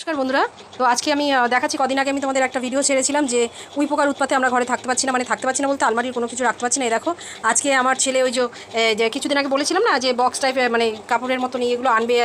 নমস্কার বন্ধুরা। তো আজকে আমি দেখাচ্ছি, কদিন আগে আমি তোমাদের একটা ভিডিও ছেড়েছিলাম যে উই পোকার উৎপাতে আমরা ঘরে থাকতে পারছি না মানে থাকতে পারছি না বলতে আলমারির কোনো কিছু রাখতে পারছি না। এই দেখো, আজকে আমার ছেলে ওই যে কিছুদিন আগে বলেছিলাম না যে বক্স টাইপের মানে কাপড়ের মতন এগুলো আনবে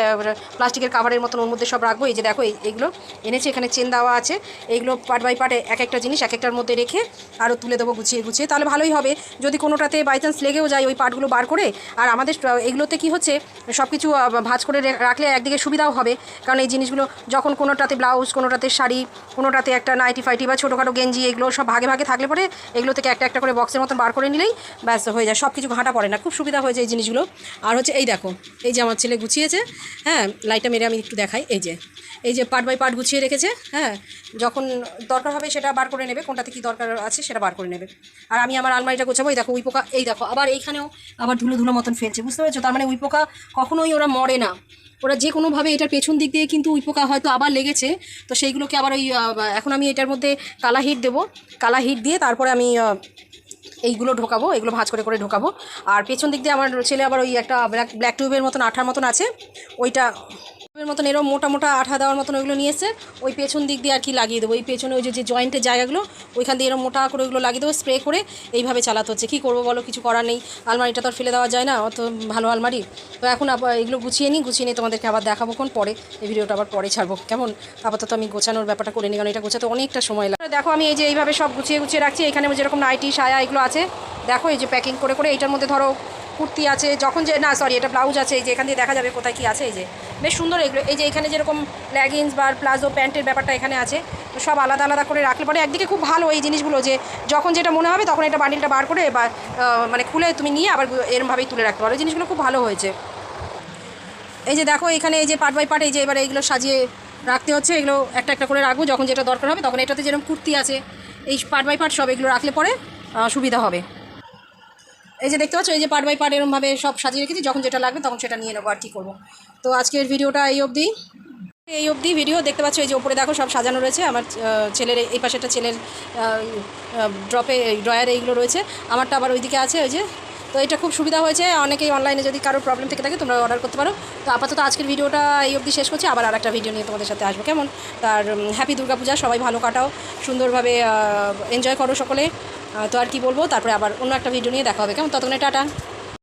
প্লাস্টিকের কাভারের মতন ওর মধ্যে সব রাখব। এই যে দেখো, এই- এইগুলো এনেছে, এখানে চেন দেওয়া আছে। এইগুলো পার্ট বাই পার্টে এক একটা জিনিস এক একটার মধ্যে রেখে আরও তুলে দেবো গুছিয়ে গুছিয়ে, তাহলে ভালোই হবে। যদি কোনোটাতে বাই চান্স লেগেও যায় ওই পার্টগুলো বার করে, আর আমাদের এগুলোতে কি হচ্ছে সব কিছু ভাঁজ করে রাখলে একদিকে সুবিধাও হবে। কারণ এই জিনিসগুলো যখন কোনোটাতে ব্লাউজ, কোনোটাতে শাড়ি, কোনোটাতে একটা নাইটি ফাইটি বা ছোটোখাটো গেঞ্জি, এগুলো সব ভাগে ভাগে থাকলে পরে এগুলো থেকে একটা একটা করে বক্সের মতন বার করে নিলেই ব্যাস হয়ে যায়। সব কিছু ঘাঁটা পড়ে না। খুব সুবিধা হয়েছে এই জিনিসগুলো। আর হচ্ছে এই দেখো, এই যে আমার ছেলে গুছিয়েছে হ্যাঁ লাইটটা মেরে আমি একটু দেখাই। এই যে এই যে পার্ট বাই পার্ট গুছিয়ে রেখেছে হ্যাঁ যখন দরকার হবে সেটা বার করে নেবে, কোনটাতে কি দরকার আছে সেটা বার করে নেবে। আর আমি আমার আলমারিটা গোছাবো, এই দেখো উই পোকা, এই দেখো, আবার এইখানেও আবার ধুলো ধুলো মতন ফেলছে, বুঝতে পেরেছ? তার মানে উই পোকা কখনোই ওরা মরে না। ওরা যে কোনোভাবে এটার পেছন দিক দিয়ে কিন্তু উই পোকা হয়তো আবার লেগেছে, তো সেইগুলোকে আবার ওই এখন আমি এটার মধ্যে কালা হিট দেবো। কালা হিট দিয়ে তারপরে আমি এইগুলো ঢোকাবো, এগুলো ভাঁজ করে করে ঢোকাবো। আর পেছন দিক দিয়ে আমার ছেলে আবার ওই একটা ব্ল্যাক ব্ল্যাক টিউবের মতন আঠার মতন আছে, ওইটা টিউবের মতন এরকম মোটা মোটা আঠা দেওয়ার মতন ওইগুলো নিয়ে এসে ওই পেছন দিক দিয়ে আর কি লাগিয়ে দেবো। ওই পেছনে ওই যে জয়েন্টের জায়গাগুলো, ওইখান দিয়ে এরকম মোটা করে ওইগুলো লাগিয়ে দেবো স্প্রে করে এইভাবে চালাতে হচ্ছে। কী করব বলো, কিছু করার নেই। আলমারিটা তো আর ফেলে দেওয়া যায় না, অত ভালো আলমারি। তো এখন এগুলো গুছিয়ে নিই, গুছিয়ে নিয়ে তোমাদেরকে আবার দেখাবো কোন পরে। এই ভিডিওটা আবার পরে ছাড়বো, কেমন? আপাতত আমি গোছানোর ব্যাপারটা করে নিই, কারণ এটা গোছাতে অনেকটা সময় লাগে। দেখো, আমি এই যে এইভাবে সব গুছিয়ে গুছিয়ে রাখছি, এখানে যেরকম নাইটি সায়া এগুলো আছে। দেখো, এই যে প্যাকিং করে করে এইটার মধ্যে ধরো কুর্তি আছে, যখন যে না সরি এটা ব্লাউজ আছে, এই যে এখান দিয়ে দেখা যাবে কোথায় কি আছে, এই যে। বেশ সুন্দর এগুলো। এই যে এখানে যেরকম লেগিংস বা প্লাজো প্যান্টের ব্যাপারটা এখানে আছে, তো সব আলাদা আলাদা করে রাখলে পরে একদিকে খুব ভালো এই জিনিসগুলো যে, যখন যেটা মনে হবে তখন এটা বান্ডিলটা বার করে বা মানে খুলে তুমি নিয়ে আবার এরমভাবেই তুলে রাখতে পারো। জিনিসগুলো খুব ভালো হয়েছে। এই যে দেখো, এখানে এই যে পার্ট বাই পার্ট এই যে এবার এইগুলো সাজিয়ে রাখতে হচ্ছে, এগুলো একটা একটা করে রাখব। যখন যেটা দরকার হবে, তখন এটাতে যেরকম কুর্তি আছে, এই পার্ট বাই পার্ট সব এগুলো রাখলে পরে সুবিধা হবে। এই যে দেখতে পাচ্ছ, এই যে পার্ট বাই পার্ট এরমভাবে সব সাজিয়ে রেখেছি, যখন যেটা লাগবে তখন সেটা নিয়ে নেব আর কী করব। তো আজকের ভিডিওটা এই অবধি। এই অবধি ভিডিও দেখতে পাচ্ছ, এই যে ওপরে দেখো সব সাজানো রয়েছে, আমার ছেলের এই পাশে একটা ছেলের ড্রপে ড্রয়ারে এইগুলো রয়েছে। আমারটা আবার ওইদিকে আছে, ওই যে তো এটা খুব সুবিধা হয়েছে। অনেকেই অনলাইনে যদি কারোর প্রবলেম থেকে থাকে তোমরা অর্ডার করতে পারো। তো আপাতত আজকের ভিডিওটা এই অবধি শেষ করছি। আবার আর একটা ভিডিও নিয়ে তোমাদের সাথে আসব। কেমন? তার হ্যাপি দুর্গাপূজা। সবাই ভালো কাটাও, সুন্দরভাবে এনজয় করো সকলে। তো আর কি বলব? তারপরে আবার অন্য একটা ভিডিও নিয়ে দেখা হবে। কেমন? ততক্ষণে টাটা।